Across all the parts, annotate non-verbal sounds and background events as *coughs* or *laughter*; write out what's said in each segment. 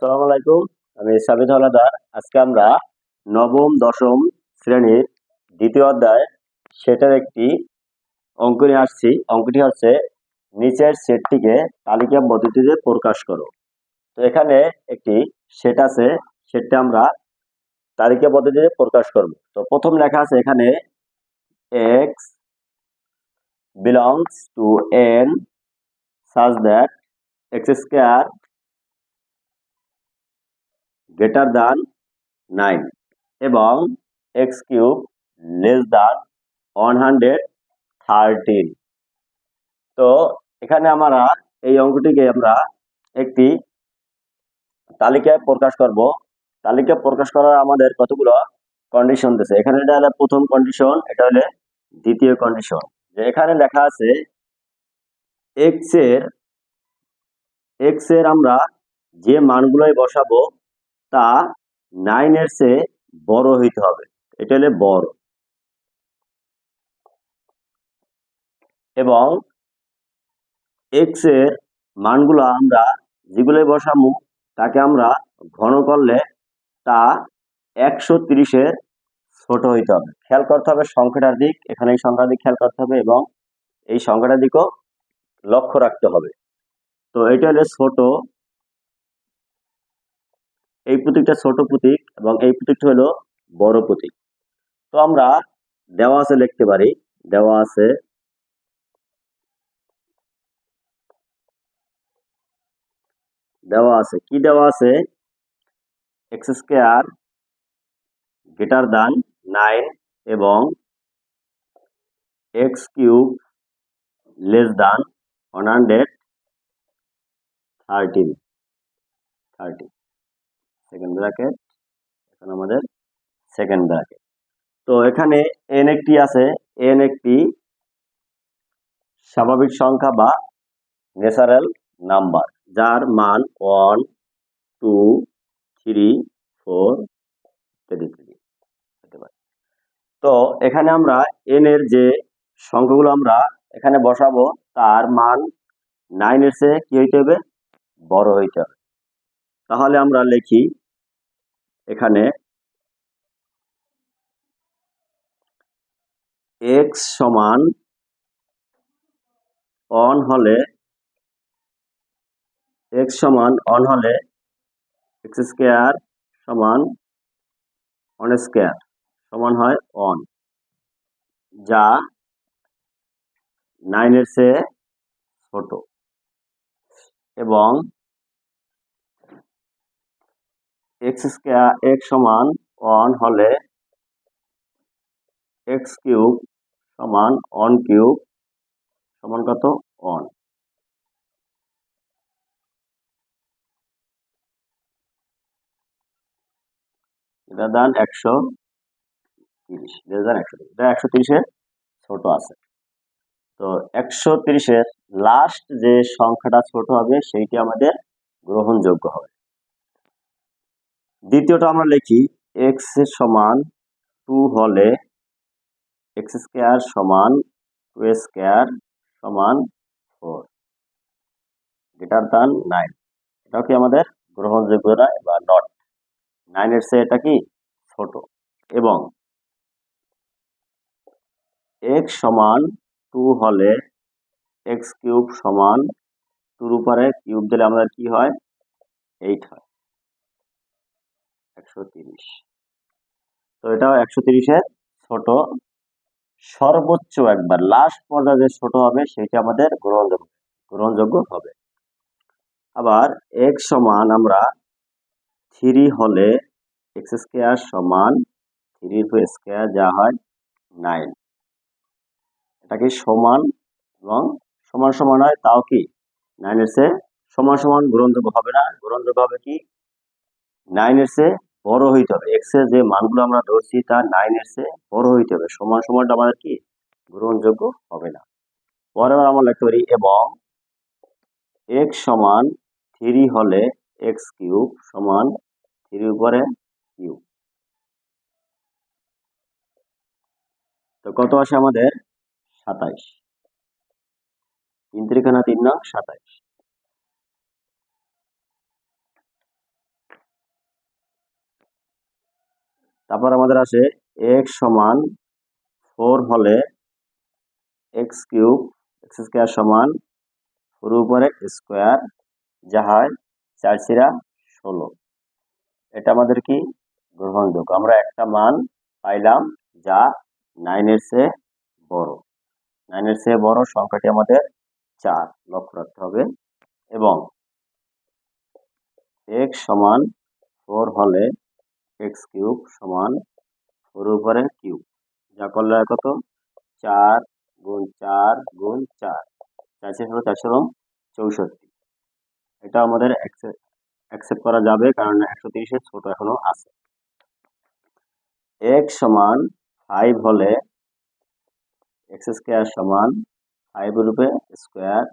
সালাম আলাইকুম। আমি সাবিদ হলাদার আজকে আমরা নবম, দশম শ্রেণির দ্বিতীয় অধ্যায় সেটার একটি অঙ্ক নিয়ে আসছি। অঙ্কটি হচ্ছে, নিচের সেটটিকে তালিকা পদ্ধতিতে প্রকাশ করো। তো এখানে একটি সেট আছে, সেটটা আমরা তালিকা পদ্ধতিতে প্রকাশ করব। তো প্রথম লেখা আছে এখানে x belongs to n such that x square greater than 9 এবং x কিউব লেস দ্যান 113 তো এখানে আমরা এই অঙ্কটিকে আমরা একটি তালিকায় প্রকাশ করব। তালিকা প্রকাশ করার আমাদের কতগুলো কন্ডিশন দিয়েছে এখানে এটা হলো প্রথম কন্ডিশন এটা হলো দ্বিতীয় কন্ডিশন যে এখানে লেখা আছে এক্সের এক্সের আমরা যে মানগুলোই বসাবো তা নাইন এর চেয়ে বড় হইতে হবে। এটা হলে বড়। এবং এক্সের মানগুলো আমরা যেগুলো বসাবো তাকে আমরা ঘন করলে তা একশো তিরিশের ছোট হইতে হবে। খেয়াল করতে হবে সংখ্যাটার দিক, এখানে এই সংখ্যার দিক খেয়াল করতে হবে এবং এই সংখ্যাটার দিকও লক্ষ্য রাখতে হবে। তো এটা হলে ছোট এই প্রতীকটা ছোট প্রতীক এবং এই প্রতীকটা হলো বড় প্রতীক। তো আমরা দেওয়া আছে লিখতে পারি, দেওয়া আছে দেওয়া আছে। কি দেওয়া আছে? X square greater than nine এবং x cube less than one hundred thirteen thirty second bracket এখন আমাদের সেকেন্ড ব্র্যাকেট তো এখানে এন একটি আছে এন একটি স্বাভাবিক সংখ্যা বা ন্যাচারাল নাম্বার, যার মান ওয়ান টু থ্রি ফোর ইত্যাদি ইত্যাদি হতে পারে। তো এখানে আমরা এন এর যে সংখ্যাগুলো আমরা এখানে বসাবো, তার মান নাইন এর চেয়ে কি হইতে হবে? বড় হইতে হবে। তাহলে আমরা লিখি এখানে এক্স সমান অন হলে এক্স সমান অন হলে এক্স স্কোয়ার সমান অন স্কোয়ার সমান হয় অন যা নাইনের চেয়ে ছোট। এবং এক্স স্কোয়ার এক্স সমান ওয়ান হলে এক্স কিউব সমান অন কিউব সমান কত? অন এটা দান একশো তিরিশ একশো এটা একশো তিরিশের ছোট আছে। তো একশো তিরিশের লাস্ট যে সংখ্যাটা ছোট হবে, সেইটি আমাদের গ্রহণযোগ্য হবে। দ্বিতীয়টা আমরা লিখি এক্স সমান টু হলে এক্স স্কোয়ার সমান টু স্কোয়ার সমান ফোর গ্রেটার দান নাইন এটাও কি আমাদের গ্রহণযোগ্য নয় বা নট নাইনের চেয়ে এটা কি ছোট? এবং এক্স সমান টু হলে এক্স কিউব সমান টুর উপরে কিউব দিলে আমাদের কি হয়? এইট হয়। একশো তিরিশ। তো এটাও একশো তিরিশের ছোট। সর্বোচ্চ একবার লাস্ট পর্যায়ে যে ছোট হবে, সেটা আমাদের গ্রহণযোগ্য গ্রহণযোগ্য হবে। আবার এক্স সমান আমরা থ্রি হলে এক্স স্কোয়ার সমান থ্রি টু স্কোয়ার যা হয় নাইন এটাকে সমান এবং সমান সমান হয় তাও কি? নাইনের চেয়ে সমান সমান, গ্রহণযোগ্য হবে না। গ্রহণযোগ্য হবে কি? নাইনের চেয়ে বড় হইতে হবে। এক্সের যে মানগুলো আমরা ধরছি তা নাইনের চেয়ে বড় হইতে হবে। সমান সমানটা আমাদের কি? গ্রহণযোগ্য হবে না। পরে আমরা লিখতে পারি এবং এক্স সমান থ্রি হলে এক্স কিউব সমান থ্রি উপরে কিউব তো কত আসে আমাদের? সাতাইশ। তিন তিরিখানা তিন নং, সাতাইশ। তারপর আমাদের আসে এক্স সমান ফোর হলে এক্স কিউব এক্স স্কোয়ার সমান ফোর উপরে স্কোয়ার যা হয় চার সিরা ষোলো। এটা আমাদের কি? গ্রহণযোগ্য। আমরা একটা মান পাইলাম যা নাইনের চেয়ে বড়। নাইনের চেয়ে বড় সংখ্যাটি আমাদের চার। লক্ষ্য রাখতে হবে। এবং এক্স সমান ফোর হলে এক্স কিউব সমান ফোর উপরে কিউব, যা করলে কত? চার গুণ চার গুণ চার। চারশো ষোলো চারশো চৌষট্টি। এটা আমাদের অ্যাকসেপ্ট করা যাবে, কারণ একশো তিরিশের ছোট এখনও আছে। এক্স সমান ফাইভ হলে এক্স স্কোয়ার সমান ফাইভ রূপে স্কোয়ার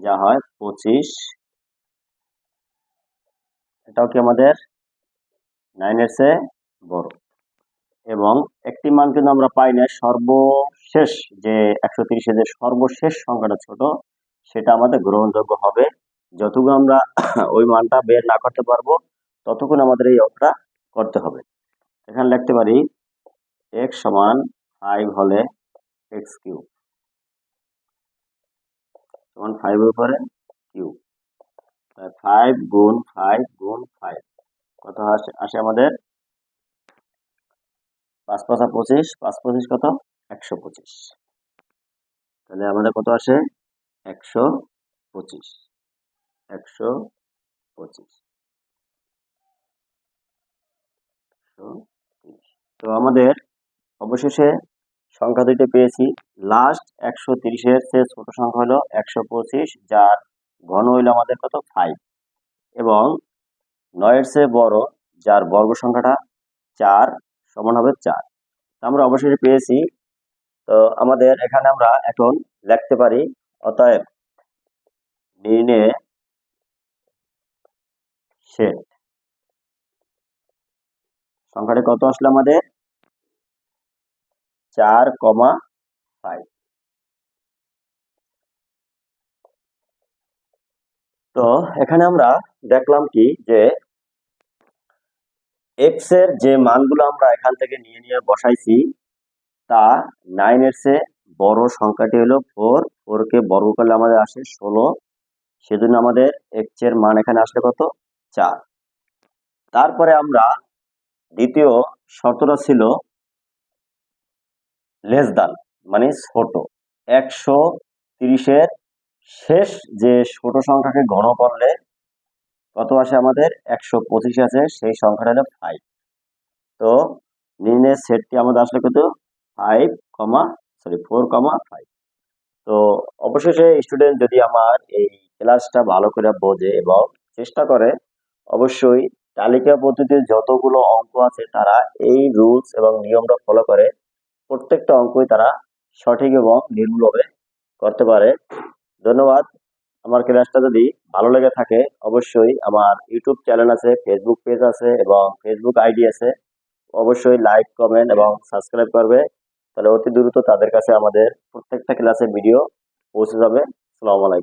যা হয় পঁচিশ। এটাও কি আমাদের নাইনের চেয়ে বড়। এবং একটি মান কিন্তু আমরা পাই না সর্বশেষ যে একশো তিরিশের যে সর্বশেষ সংখ্যাটা ছোট, সেটা আমাদের গ্রহণযোগ্য হবে। যতক্ষণ আমরা *coughs* ওই মানটা বের না করতে পারব, ততক্ষণ আমাদের এই অঙ্কটা করতে হবে। এখানে লিখতে পারি এক্স সমান ফাইভ হলে এক্স কিউ সমান ফাইভের উপরে কিউ ফাইভ গুণ ফাইভ গুণ ফাইভ কত? আসে আমাদের। পাঁচ পাঁচা পঁচিশ, পাঁচ পঁচিশ কত? একশো পঁচিশ। তাহলে আমাদের কত আসে? একশো পঁচিশ। একশো পঁচিশ। তো আমাদের অবশেষে সংখ্যা দুইটা পেয়েছি। লাস্ট একশো তিরিশের চেয়ে ছোট সংখ্যা হলো একশো পঁচিশ, যার ঘন হইল আমাদের কত? ফাইভ এবং নয়ের চেয়ে বড়, যার বর্গ সংখ্যাটা চার সমান হবে চার। আমরা অবশেষে পেয়েছি। তো আমাদের এখানে আমরা এখন লিখতে পারি, অতএব নির্ণয়ে সেট সংখ্যাটি কত আসলো আমাদের? চার কমা ফাইভ তো এখানে আমরা দেখলাম কি যে এক্সের যে মানগুলো আমরা এখান থেকে নিয়ে নিয়ে বসাইছি, তা নাইন এর চেয়ে বড় সংখ্যাটি হলো ফোর ফোর কে বর্গ করলে আমাদের আসে ষোলো। সেজন্য আমাদের এক্সের মান এখানে আসলে কত? চার। তারপরে আমরা দ্বিতীয় শর্তটা ছিল লেস দান মানে ছোট। একশো তিরিশের শেষ যে ছোট সংখ্যাকে ঘন করলে কত আসে আমাদের? একশো পঁচিশ আছে, সেই সংখ্যাটা হলো ফাইভ তো নির্ণয়ের সেটটি আমাদের আসলে কত five comma sorry four comma five তো অবশেষে স্টুডেন্ট যদি আমার এই ক্লাসটা ভালো করে বোঝে এবং চেষ্টা করে, অবশ্যই তালিকা পদ্ধতির যতগুলো অঙ্ক আছে তারা এই রুলস এবং নিয়মটা ফলো করে, প্রত্যেকটা অঙ্কই তারা সঠিক এবং নির্মূলভাবে করতে পারে। ধন্যবাদ। আমার ক্লাসটা যদি ভালো লেগে থাকে, অবশ্যই আমার ইউটিউব চ্যানেল আছে, ফেসবুক পেজ আছে এবং ফেসবুক আইডি আছে, অবশ্যই লাইক, কমেন্ট এবং সাবস্ক্রাইব করবে। তাহলে অতি দ্রুত তাদের কাছে আমাদের প্রত্যেকটা ক্লাসে ভিডিও পৌঁছে যাবে। সালাম আলাইকুম।